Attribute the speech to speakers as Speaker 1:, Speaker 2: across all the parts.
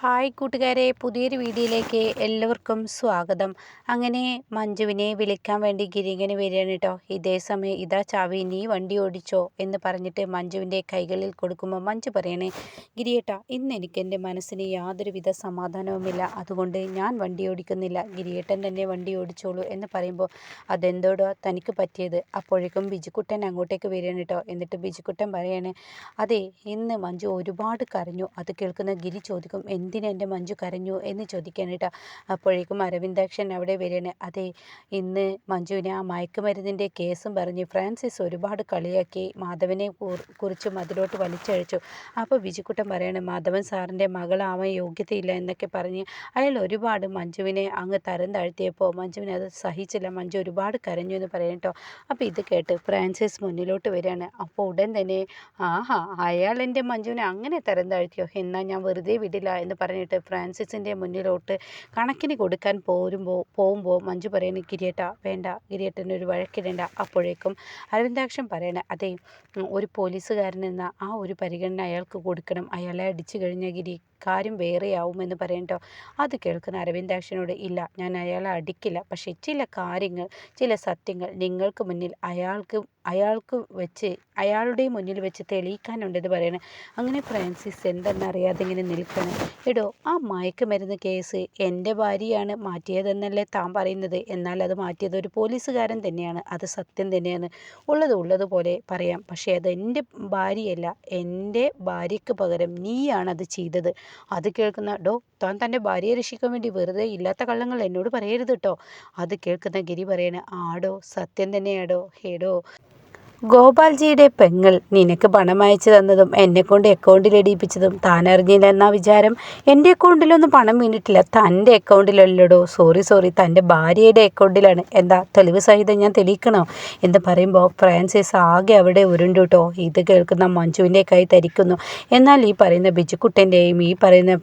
Speaker 1: Hi കൂട്ടുകാരെ പുതിയൊരു വീഡിയോയിലേക്ക് എല്ലാവർക്കും സ്വാഗതം. അങ്ങനെ മഞ്ജുവിനെ വിളിക്കാൻ വേണ്ടി ഗിരികന് വരികയാണ് കേട്ടോ. ഇതേ സമയം ഇതാ ചാവി നീ വണ്ടി ഓടിച്ചോ എന്ന് പറഞ്ഞിട്ട് മഞ്ജുവിന്റെ കൈകളിൽ കൊടുക്കുമ്പോൾ മഞ്ജു പറയണേ ഗിരിയേട്ടാ ഇന്ന് എനിക്ക് എന്റെ മനസ്സിന് യാതൊരുവിധ സമാധാനവുമില്ല. അതുകൊണ്ട് ഞാൻ വണ്ടി ഓടിക്കുന്നില്ല. ഗിരിയേട്ടൻ തന്നെ വണ്ടി ഓടിച്ചോളൂ എന്ന് പറയുമ്പോൾ അതെന്തോടോ തനിക്ക് പറ്റിയത്? അപ്പോഴേക്കും ബിജുക്കുട്ടൻ അങ്ങോട്ടേക്ക് വരികയാണ് കേട്ടോ. എന്നിട്ട് ബിജുക്കുട്ടൻ പറയണേ അതെ ഇന്ന് മഞ്ജു ഒരുപാട് കരഞ്ഞു. അത് കേൾക്കുന്ന ഗിരി ചോദിക്കും എന്തിന് എന്റെ മഞ്ജു കരഞ്ഞു എന്ന് ചോദിക്കാനായിട്ട് അപ്പോഴേക്കും അരവിന്ദാക്ഷൻ അവിടെ വരികയാണ്. അതെ ഇന്ന് മഞ്ജുവിനെ ആ മയക്കുമരുന്നിന്റെ കേസും പറഞ്ഞ് ഫ്രാൻസിസ് ഒരുപാട് കളിയാക്കി മാധവനെ കുറിച്ചും അതിലോട്ട് വലിച്ചഴിച്ചു. അപ്പോൾ വിജിക്കുട്ടൻ പറയാണ് മാധവൻ സാറിന്റെ മകളാവാൻ യോഗ്യതയില്ല എന്നൊക്കെ പറഞ്ഞ് അയാൾ ഒരുപാട് മഞ്ജുവിനെ അങ്ങ് തരം താഴ്ത്തിയപ്പോൾ മഞ്ജുവിനെ അത് സഹിച്ചില്ല. മഞ്ജു ഒരുപാട് കരഞ്ഞു എന്ന് പറയാം കേട്ടോ. അപ്പോൾ ഇത് കേട്ട് ഫ്രാൻസിസ് മുന്നിലോട്ട് വരികയാണ്. അപ്പോൾ ഉടൻ തന്നെ ആഹാ അയാൾ എന്റെ മഞ്ജുവിനെ അങ്ങനെ തരം താഴ്ത്തിയോ? എന്നാൽ ഞാൻ വെറുതെ വിടില്ല എന്ന് പറഞ്ഞിട്ട് ഫ്രാൻസിസിന്റെ മുന്നിലോട്ട് കണക്കിന് കൊടുക്കാൻ പോരുമ്പോൾ പോകുമ്പോൾ മഞ്ജു പറയുന്നു ഗിരിയേട്ട വേണ്ട ഗിരിയേട്ടന് ഒരു വഴക്കിടേണ്ട. അപ്പോഴേക്കും അരവിന്ദാക്ഷൻ പറയണേ അതെ ഒരു പോലീസുകാരൻ എന്ന ആ ഒരു പരിഗണന അയാൾക്ക് കൊടുക്കണം. അയാളെ അടിച്ചു കഴിഞ്ഞ ഗിരി കാര്യം വേറെയാവുമെന്ന് പറയണ്ടോ അത് കേൾക്കുന്ന അരവിന്ദാക്ഷനോട് ഇല്ല ഞാൻ അയാളെ അടിക്കില്ല. പക്ഷേ ചില കാര്യങ്ങൾ ചില സത്യങ്ങൾ നിങ്ങൾക്ക് മുന്നിൽ അയാൾക്ക് അയാൾക്ക് വെച്ച് അയാളുടെ മുന്നിൽ വെച്ച് തെളിയിക്കാനുണ്ടെന്ന് പറയണേ. അങ്ങനെ ഫ്രാൻസിസ് എന്തെന്നറിയാതെ ഇങ്ങനെ നിൽക്കണം എടോ ആ മയക്കുമരുന്ന് കേസ് എന്റെ ഭാര്യയാണ് മാറ്റിയതെന്നല്ലേ താൻ പറയുന്നത്? എന്നാൽ അത് മാറ്റിയത് ഒരു പോലീസുകാരൻ തന്നെയാണ്. അത് സത്യം തന്നെയാണ്. ഉള്ളത് ഉള്ളതുപോലെ പറയാം. പക്ഷേ അത് എന്റെ ഭാര്യയല്ല. എന്റെ ഭാര്യയ്ക്ക് പകരം നീയാണ് അത് ചെയ്തത്. അത് കേൾക്കുന്ന ഡോ താൻ തന്റെ ഭാര്യയെ രക്ഷിക്കാൻ വേണ്ടി വെറുതെ ഇല്ലാത്ത കള്ളങ്ങൾ എന്നോട് പറയരുത് കേട്ടോ. അത് കേൾക്കുന്ന ഗിരി പറയണ ആടോ സത്യം തന്നെയാടോ? ഹേടോ ഗോപാൽജിയുടെ പെങ്ങൾ നിനക്ക് പണം അയച്ചു തന്നതും എന്നെക്കൊണ്ട് അക്കൗണ്ടിൽ ഇടിയിപ്പിച്ചതും താൻ അറിഞ്ഞില്ല എന്നാ വിചാരം എന്റെ അക്കൗണ്ടിലൊന്നും പണം വീണിട്ടില്ല. തന്റെ അക്കൗണ്ടിലല്ലടോ സോറി സോറി തന്റെ ഭാര്യയുടെ അക്കൗണ്ടിലാണ് എന്താ തെളിവ് സഹിതം ഞാൻ തെളിയിക്കണോ? എന്ന് പറയുമ്പോൾ ഫ്രാൻസിസ് ആകെ അവിടെ ഉരുണ്ടു കേട്ടോ ഇത് കേൾക്കുന്ന മഞ്ജുവിന്റെ കൈ തരിക്കുന്നു. എന്നാൽ ഈ പറയുന്ന ബിജുക്കുട്ടന്റെയും ഈ പറയുന്ന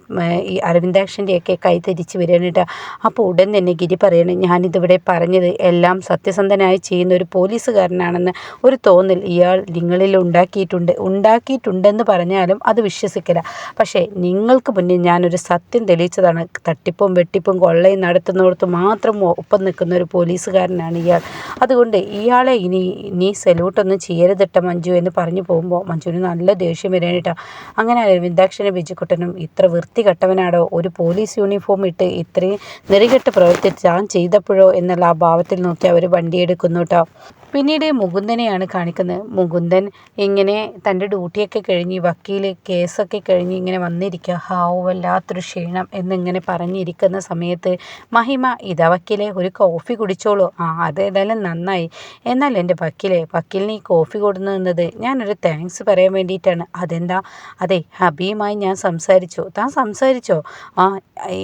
Speaker 1: ഈ അരവിന്ദാക്ഷന്റെയൊക്കെ കൈ തിരിച്ച് വരാനിട്ട് അപ്പോൾ ഉടൻ തന്നെ ഗിരി പറയണം ഞാനിതിവിടെ പറഞ്ഞത് എല്ലാം സത്യസന്ധനായി ചെയ്യുന്ന ഒരു പോലീസുകാരനാണെന്ന് ഒരു തോന്നൽ ഇയാൾ നിങ്ങളിൽ ഉണ്ടാക്കിയിട്ടുണ്ട്. ഉണ്ടാക്കിയിട്ടുണ്ടെന്ന് പറഞ്ഞാലും അത് വിശ്വസിക്കില്ല. പക്ഷേ നിങ്ങൾക്ക് മുന്നിൽ ഞാനൊരു സത്യം തെളിയിച്ചതാണ്. തട്ടിപ്പും വെട്ടിപ്പും കൊള്ളയും നടത്തുന്നവർക്ക് മാത്രം ഒപ്പം നിൽക്കുന്ന ഒരു പോലീസുകാരനാണ് ഇയാൾ. അതുകൊണ്ട് ഇയാളെ ഇനി നീ സല്യൂട്ടൊന്നും ചെയ്യരുതിട്ട മഞ്ജു എന്ന് പറഞ്ഞു പോകുമ്പോൾ മഞ്ജുവിന് നല്ല ദേഷ്യം വരാനിട്ടാ അങ്ങനെ അരവിന്ദാക്ഷനും ബിജുക്കുട്ടനും ഇത്ര വൃത്തികെട്ടവനാടോ ഒരു പോലീസ് യൂണിഫോം ഇട്ട് ഇത്രയും നെറികെട്ട് പ്രവർത്തി താൻ ചെയ്തപ്പോഴോ എന്നുള്ള ആ ഭാവത്തിൽ നോക്കി അവർ വണ്ടിയെടുക്കുന്നു കേട്ടോ. പിന്നീട് മുകുന്ദനെയാണ് കാണിക്കുന്നത് മുകുന്ദൻ ഇങ്ങനെ തന്റെ ഡ്യൂട്ടിയൊക്കെ കഴിഞ്ഞ് വക്കീൽ കേസൊക്കെ കഴിഞ്ഞ് ഇങ്ങനെ വന്നിരിക്കുക ഹാവോ വല്ലാത്തൊരു ക്ഷീണം എന്നിങ്ങനെ പറഞ്ഞിരിക്കുന്ന സമയത്ത് മഹിമ ഇതാ വക്കീലെ ഒരു കോഫി കുടിച്ചോളൂ. ആ അതേതായാലും നന്നായി. എന്നാൽ എന്റെ വക്കീലെ വക്കീലിന് ഈ കോഫി കൊടുക്കുന്നത് ഞാനൊരു താങ്ക്സ് പറയാൻ വേണ്ടിയിട്ടാണ്. അതെന്താ? അതെ ഹബിയുമായി ഞാൻ സംസാരിച്ചു. താൻ സംസാരിച്ചോ? ആ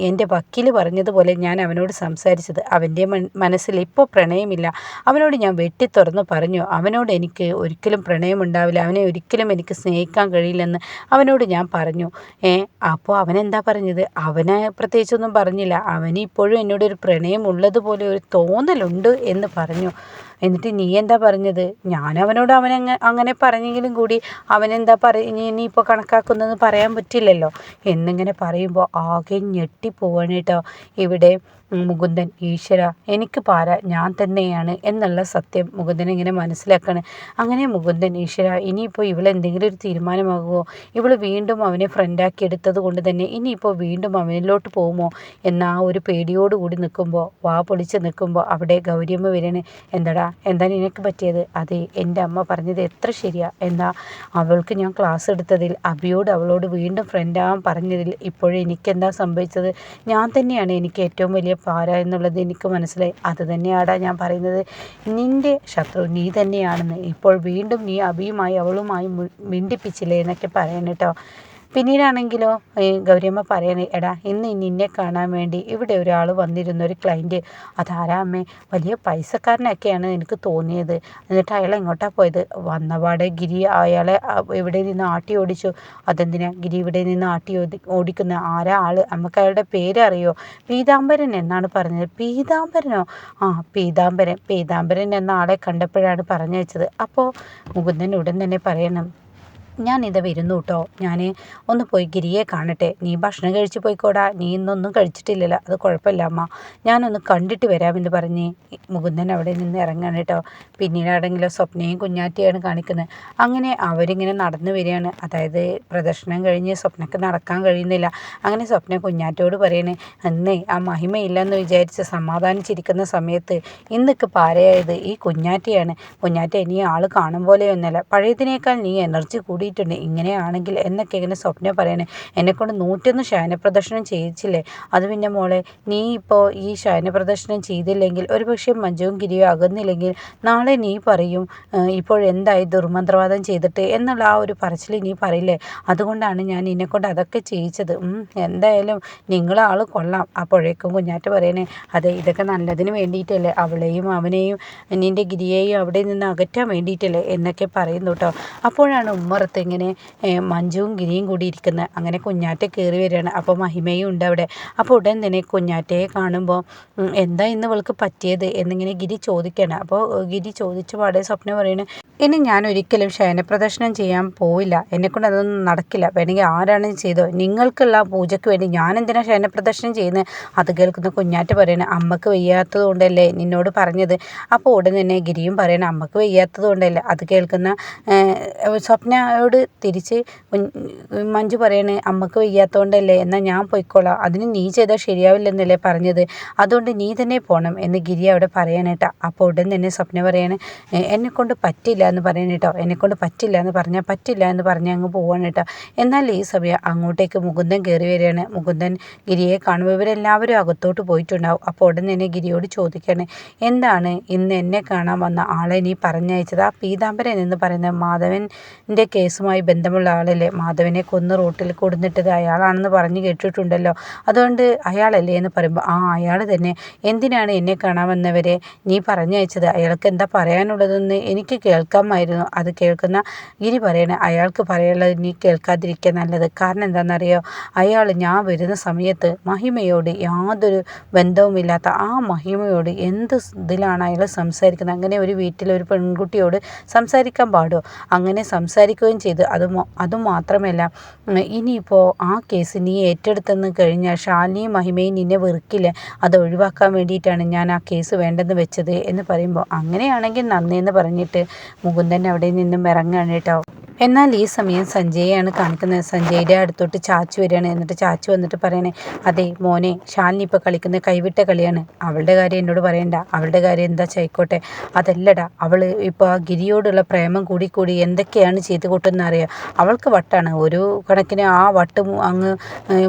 Speaker 1: എന്റെ വക്കീൽ പറഞ്ഞതുപോലെ ഞാൻ അവനോട് സംസാരിച്ചത്. അവന്റെ മനസ്സിൽ ഇപ്പോൾ പ്രണയമില്ല. അവനോട് ഞാൻ വെട്ടി തുറന്ന് പറഞ്ഞു. അവനോട് എനിക്ക് ഒരിക്കലും പ്രണയമുണ്ടാവില്ല. അവനെ ഒരിക്കലും എനിക്ക് സ്നേഹിക്കാൻ കഴിയില്ലെന്ന് അവനോട് ഞാൻ പറഞ്ഞു. ഏ അപ്പോൾ അവനെന്താ പറഞ്ഞത്? അവനെ പ്രത്യേകിച്ചൊന്നും പറഞ്ഞില്ല. അവന് ഇപ്പോഴും എന്നോട് ഒരു പ്രണയം ഉള്ളതുപോലെ ഒരു തോന്നലുണ്ട് എന്ന് പറഞ്ഞു. എന്നിട്ട് നീ എന്താ പറഞ്ഞത്? ഞാൻ അവനോട് അവൻ അങ്ങനെ പറഞ്ഞെങ്കിലും കൂടി അവനെന്താ നീ ഇനിയിപ്പോൾ കണക്കാക്കുന്നതെന്ന് പറയാൻ പറ്റില്ലല്ലോ. എന്നിങ്ങനെ പറയുമ്പോൾ ആകെ ഞെട്ടിപ്പോവാണ് കേട്ടോ. ഇവിടെ മുകുന്ദൻ ഈശ്വര എനിക്ക് പാര ഞാൻ തന്നെയാണ് എന്നുള്ള സത്യം മുകുന്ദൻ ഇങ്ങനെ മനസ്സിലാക്കണം. അങ്ങനെ മുകുന്ദൻ ഈശ്വര ഇനിയിപ്പോൾ ഇവളെന്തെങ്കിലും ഒരു തീരുമാനമാകുമോ? ഇവൾ വീണ്ടും അവനെ ഫ്രണ്ടാക്കി എടുത്തത് കൊണ്ട് തന്നെ ഇനിയിപ്പോൾ വീണ്ടും അവനിലോട്ട് പോകുമോ? എന്ന ആ ഒരു പേടിയോടുകൂടി നിൽക്കുമ്പോൾ വാ പൊളിച്ച് നിൽക്കുമ്പോൾ അവിടെ ഗൗരിയമ്മ വരണ് എന്താടാ എന്താ നിനക്ക് പറ്റിയത്? അതെ എന്റെ അമ്മ പറഞ്ഞത് എത്ര ശരിയാ എന്താ അവൾക്ക് ഞാൻ ക്ലാസ് എടുത്തതിൽ അബിയോട് അവളോട് വീണ്ടും ഫ്രണ്ടാവാൻ പറഞ്ഞതിൽ ഇപ്പോഴെനിക്കെന്താ സംഭവിച്ചത്? ഞാൻ തന്നെയാണ് എനിക്ക് ഏറ്റവും വലിയ പാര എന്നുള്ളത് എനിക്ക് മനസ്സിലായി. അത് തന്നെയാടാ ഞാൻ പറയുന്നത്. നിന്റെ ശത്രു നീ തന്നെയാണെന്ന് ഇപ്പോൾ വീണ്ടും നീ അഭിയുമായി അവളുമായി മിണ്ടിപ്പിച്ചില്ലേ എന്നൊക്കെ പറയണം കേട്ടോ. പിന്നീടാണെങ്കിലോ ഗൗരിയമ്മ പറയണേ എടാ ഇന്ന് നിന്നെ കാണാൻ വേണ്ടി ഇവിടെ ഒരാൾ വന്നിരുന്ന ഒരു ക്ലയന്റ് അതാരാ അമ്മേ? വലിയ പൈസക്കാരനൊക്കെയാണ് എനിക്ക് തോന്നിയത്. എന്നിട്ട് അയാൾ എങ്ങോട്ടാണ് പോയത്? വന്നപാടെ ഗിരി അയാളെ ഇവിടെ നിന്ന് ആട്ടി ഓടിച്ചു? അതെന്തിനാ ഗിരി ഇവിടെ നിന്ന് ആട്ടി ഓടി ഓടിക്കുന്ന? ആരാ ആൾ? നമുക്ക് അയാളുടെ പേരറിയോ? പീതാംബരൻ എന്നാണ് പറഞ്ഞത്. പീതാംബരനോ? ആ പീതാംബരൻ. പീതാംബരൻ എന്ന ആളെ കണ്ടപ്പോഴാണ് പറഞ്ഞു വെച്ചത്. അപ്പോൾ മുകുന്ദൻ ഉടൻ തന്നെ പറയണം ഞാൻ ഇത് വരുന്നു കേട്ടോ ഞാൻ ഒന്ന് പോയി ഗിരിയെ കാണട്ടെ. നീ ഭക്ഷണം കഴിച്ച് പോയിക്കോടാ. നീ ഇന്നൊന്നും കഴിച്ചിട്ടില്ലല്ലോ. അത് കുഴപ്പമില്ല അമ്മ. ഞാനൊന്ന് കണ്ടിട്ട് വരാമെന്ന് പറഞ്ഞ് മുകുന്ദൻ അവിടെ നിന്ന് ഇറങ്ങാണ് കേട്ടോ പിന്നീടാണെങ്കിലോ സ്വപ്നയും കുഞ്ഞാറ്റിയാണ് കാണിക്കുന്നത്. അങ്ങനെ അവരിങ്ങനെ നടന്നു വരികയാണ്. അതായത് പ്രദർശനം കഴിഞ്ഞ് സ്വപ്നക്ക് നടക്കാൻ കഴിയുന്നില്ല. അങ്ങനെ സ്വപ്ന കുഞ്ഞാറ്റോട് പറയണേ അന്നേ ആ മഹിമയില്ലെന്ന് വിചാരിച്ച് സമാധാനിച്ചിരിക്കുന്ന സമയത്ത് ഇന്നൊക്കെ പാരയായത് ഈ കുഞ്ഞാറ്റയാണ്. കുഞ്ഞാറ്റ ഇനി ആൾ കാണും പോലെയൊന്നുമല്ല. പഴയതിനേക്കാൾ നീ എനർജി കൂടിയിട്ടുണ്ട് ഇങ്ങനെയാണെങ്കിൽ എന്നൊക്കെ ഇങ്ങനെ സ്വപ്നം പറയണേ. എന്നെക്കൊണ്ട് നൂറ്റൊന്ന് ശയന പ്രദർശനം ചെയ്യിച്ചില്ലേ? അത് പിന്നെ മോളെ നീ ഇപ്പോൾ ഈ ശയന പ്രദർശനം ചെയ്തില്ലെങ്കിൽ ഒരുപക്ഷെ മഞ്ജുവും ഗിരിയോ അകന്നില്ലെങ്കിൽ നാളെ നീ പറയും ഇപ്പോഴെന്തായി ദുർമന്ത്രവാദം ചെയ്തിട്ട് എന്നുള്ള ആ ഒരു പറച്ചിൽ നീ പറയില്ലേ? അതുകൊണ്ടാണ് ഞാൻ നിന്നെക്കൊണ്ട് അതൊക്കെ ചെയ്യിച്ചത്. എന്തായാലും നിങ്ങളാൾ കൊള്ളാം. അപ്പോഴേക്കും കുഞ്ഞാറ്റ പറയണേ അതെ ഇതൊക്കെ നല്ലതിന് വേണ്ടിയിട്ടല്ലേ. അവളെയും അവനെയും നിന്റെ ഗിരിയെയും അവിടെ നിന്ന് അകറ്റാൻ വേണ്ടിയിട്ടല്ലേ എന്നൊക്കെ പറയുന്നു കേട്ടോ. അപ്പോഴാണ് ഉമ്മറത്ത് ഇങ്ങനെ മഞ്ജുവും ഗിരിയും കൂടി ഇരിക്കുന്നത് അങ്ങനെ കുഞ്ഞാറ്റ കയറി വരികയാണ്. അപ്പോൾ മഹിമയും ഉണ്ട് അവിടെ. അപ്പോൾ ഉടൻ തന്നെ കുഞ്ഞാറ്റയെ കാണുമ്പോൾ എന്താ ഇന്ന് ഇവൾക്ക് പറ്റിയത് എന്നിങ്ങനെ ഗിരി ചോദിക്കുകയാണ് അപ്പോൾ ഗിരി ചോദിച്ച പാടെ സ്വപ്ന പറയുന്നത് ഇനി ഞാൻ ഒരിക്കലും ശയനപ്രദർശനം ചെയ്യാൻ പോവില്ല. എന്നെക്കൊണ്ട് അതൊന്നും നടക്കില്ല. വേണമെങ്കിൽ ആരാണ് ചെയ്തോ നിങ്ങൾക്കുള്ള പൂജയ്ക്ക് വേണ്ടി ഞാൻ എന്തിനാണ് ശയനപ്രദർശനം ചെയ്യുന്നത് അത് കേൾക്കുന്ന കുഞ്ഞാറ്റ പറയണേ അമ്മയ്ക്ക് വയ്യാത്തത് കൊണ്ടല്ലേ നിന്നോട് പറഞ്ഞത്? അപ്പോൾ ഉടൻ തന്നെ ഗിരിയും പറയണേ അമ്മയ്ക്ക് വയ്യാത്തത് കൊണ്ടല്ലേ? അത് കേൾക്കുന്ന സ്വപ്നയോട് തിരിച്ച് മഞ്ജു പറയണേ അമ്മയ്ക്ക് വയ്യാത്തതുകൊണ്ടല്ലേ എന്നാൽ ഞാൻ പോയിക്കോളാം. അതിന് നീ ചെയ്താൽ ശരിയാവില്ലെന്നല്ലേ പറഞ്ഞത്. അതുകൊണ്ട് നീ തന്നെ പോകണം എന്ന് ഗിരി അവിടെ പറയാനേട്ടാ അപ്പോൾ ഉടൻ തന്നെ സ്വപ്ന പറയണേ എന്നെക്കൊണ്ട് പറ്റില്ല എന്ന് പറയണേട്ടോ എന്നെക്കൊണ്ട് പറ്റില്ല എന്ന് പറഞ്ഞാൽ പറ്റില്ല എന്ന് പറഞ്ഞ് അങ്ങ് പോവാണ് കേട്ടോ. എന്നാൽ ഈ സമയം അങ്ങോട്ടേക്ക് മുകുന്ദൻ കയറി വരികയാണ്. മുകുന്ദൻ ഗിരിയെ കാണുമ്പോൾ ഇവരെല്ലാവരും അകത്തോട്ട് പോയിട്ടുണ്ടാവും. അപ്പോൾ ഉടൻ തന്നെ ഗിരിയോട് ചോദിക്കുകയാണ് എന്താണ് ഇന്ന് എന്നെ കാണാൻ വന്ന ആളെ നീ പറഞ്ഞയച്ചത്? ആ പീതാംബരൻ എന്ന് പറയുന്ന മാധവന്റെ കേസുമായി ബന്ധമുള്ള ആളല്ലേ? മാധവനെ കൊന്ന് റോട്ടിൽ കൊടുന്നിട്ടത് അയാളാണെന്ന് പറഞ്ഞു കേട്ടിട്ടുണ്ടല്ലോ. അതുകൊണ്ട് അയാളല്ലേ എന്ന് പറയുമ്പോൾ ആ അയാൾ തന്നെ. എന്തിനാണ് എന്നെ കാണാമെന്നവരെ? നീ പറഞ്ഞയച്ചത്. അയാൾക്ക് എന്താ പറയാനുള്ളതെന്ന് എനിക്ക് കേൾക്കാമായിരുന്നു. അത് കേൾക്കുന്ന ഗിരി പറയണേ അയാൾക്ക് പറയാനുള്ളത് നീ കേൾക്കാതിരിക്കുക നല്ലത്. കാരണം എന്താണെന്നറിയോ? അയാൾ ഞാൻ വരുന്ന സമയത്ത് മഹിമയോട് യാതൊരു ബന്ധവുമില്ലാത്ത ആ മഹിമയോട് എന്ത് ഇതിലാണ് അയാൾ സംസാരിക്കുന്നത്? അങ്ങനെ ഒരു വീട്ടിൽ ഒരു പെൺകുട്ടിയോട് സംസാരിക്കാൻ പാടുമോ അങ്ങനെ സംസാരിക്കുകയും ചെയ്തു. അത് അതുമാത്രമല്ല ഇനിയിപ്പോൾ ആ കേസ് നീ ഏറ്റെടുത്തെന്ന് കഴിഞ്ഞാൽ ഷാലിനി മഹിമയും നിന്നെ വെറുക്കില്ല. അത് ഒഴിവാക്കാൻ വേണ്ടിയിട്ടാണ് ഞാൻ ആ കേസ് വേണ്ടെന്ന് വെച്ചത് എന്ന് പറയുമ്പോൾ അങ്ങനെയാണെങ്കിൽ നന്ദി എന്ന് പറഞ്ഞിട്ട് മുകുന്ദൻ അവിടെ നിന്നും ഇറങ്ങുകയാണ് കേട്ടോ. എന്നാൽ ഈ സമയം സഞ്ജയാണ് കാണിക്കുന്നത്. സഞ്ജയുടെ അടുത്തോട്ട് ചാച്ചു വരികയാണ്. എന്നിട്ട് ചാച്ചു വന്നിട്ട് പറയണേ അതെ മോനെ ഷാലിനി ഇപ്പോൾ കളിക്കുന്ന കൈവിട്ട കളിയാണ്. അവളുടെ കാര്യം എന്നോട് പറയണ്ട. അവളുടെ കാര്യം എന്താ ചായിക്കോട്ടെ അതല്ലടാ അവൾ ഇപ്പോൾ ആ ഗിരിയോടുള്ള പ്രേമം കൂടി കൂടി എന്തൊക്കെയാണ് ചെയ്ത് അറിയാം. അവൾക്ക് വട്ടാണ്. ഒരു കണക്കിന് ആ വട്ട് അങ്ങ്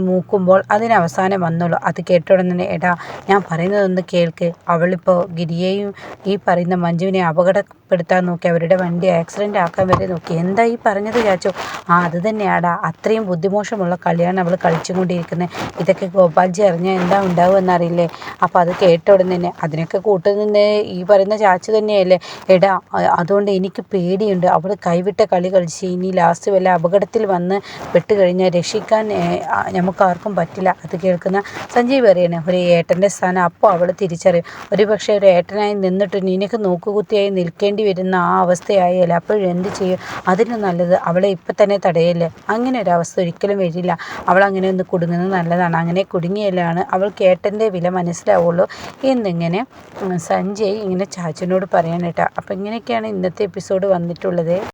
Speaker 1: മൂക്കുമ്പോൾ അതിന് അവസാനം വന്നുള്ളൂ അത് കേട്ടോടെ എടാ ഞാൻ പറയുന്നതൊന്ന് കേൾക്ക്. അവളിപ്പോൾ ഗിരിയെയും ഈ പറയുന്ന മഞ്ജുവിനെ അപകടപ്പെടുത്താൻ നോക്കി അവരുടെ വണ്ടി ആക്സിഡന്റ് ആക്കാൻ വരെ നോക്കി. എന്താ ഈ പറഞ്ഞത് ചാച്ചു? ആ അത് തന്നെയാടാ. അത്രയും ബുദ്ധിമോശമുള്ള കളിയാണ് അവൾ കളിച്ചുകൊണ്ടിരിക്കുന്നത് ഇതൊക്കെ ഗോപാൽജി അറിഞ്ഞാൽ എന്താ ഉണ്ടാവും എന്നറിയില്ലേ? അപ്പോൾ അത് കേട്ട ഉടനെ തന്നെ അതിനൊക്കെ കൂട്ടുനിന്ന് ഈ പറയുന്ന ചാച്ചു തന്നെയല്ലേ? എടാ അതുകൊണ്ട് എനിക്ക് പേടിയുണ്ട്. അവൾ കൈവിട്ട കളി കളിച്ച് ഇനി ലാസ്റ്റ് വല്ല അപകടത്തിൽ വന്ന് പെട്ടുകഴിഞ്ഞാൽ രക്ഷിക്കാൻ നമുക്കാർക്കും പറ്റില്ല. അത് കേൾക്കുന്ന സഞ്ജീവ് പറയണേ ഒരു ഏട്ടന്റെ സ്ഥാനം അപ്പോൾ അവൾ തിരിച്ചറിയും. ഒരു പക്ഷേ ഒരു ഏട്ടനായി നിന്നിട്ട് നിനക്ക് നോക്കുകുത്തിയായി നിൽക്കേണ്ടി വരുന്ന ആ അവസ്ഥയായാലും അപ്പോഴെന്ത് ചെയ്യും? അതിന് നല്ലത് അവളെ ഇപ്പം തന്നെ തടയല്ലേ? അങ്ങനെ ഒരു അവസ്ഥ ഒരിക്കലും വരില്ല. അവൾ അങ്ങനെ ഒന്ന് കുടുങ്ങുന്നത് നല്ലതാണ്. അങ്ങനെ കുടുങ്ങിയല്ലാണ് അവൾക്ക് ഏട്ടന്റെ വില മനസ്സിലാവുള്ളൂ എന്നിങ്ങനെ സഞ്ജയ് ഇങ്ങനെ ചാച്ചനോട് പറയാൻ അപ്പം ഇങ്ങനെയൊക്കെയാണ് ഇന്നത്തെ എപ്പിസോഡ് വന്നിട്ടുള്ളത്.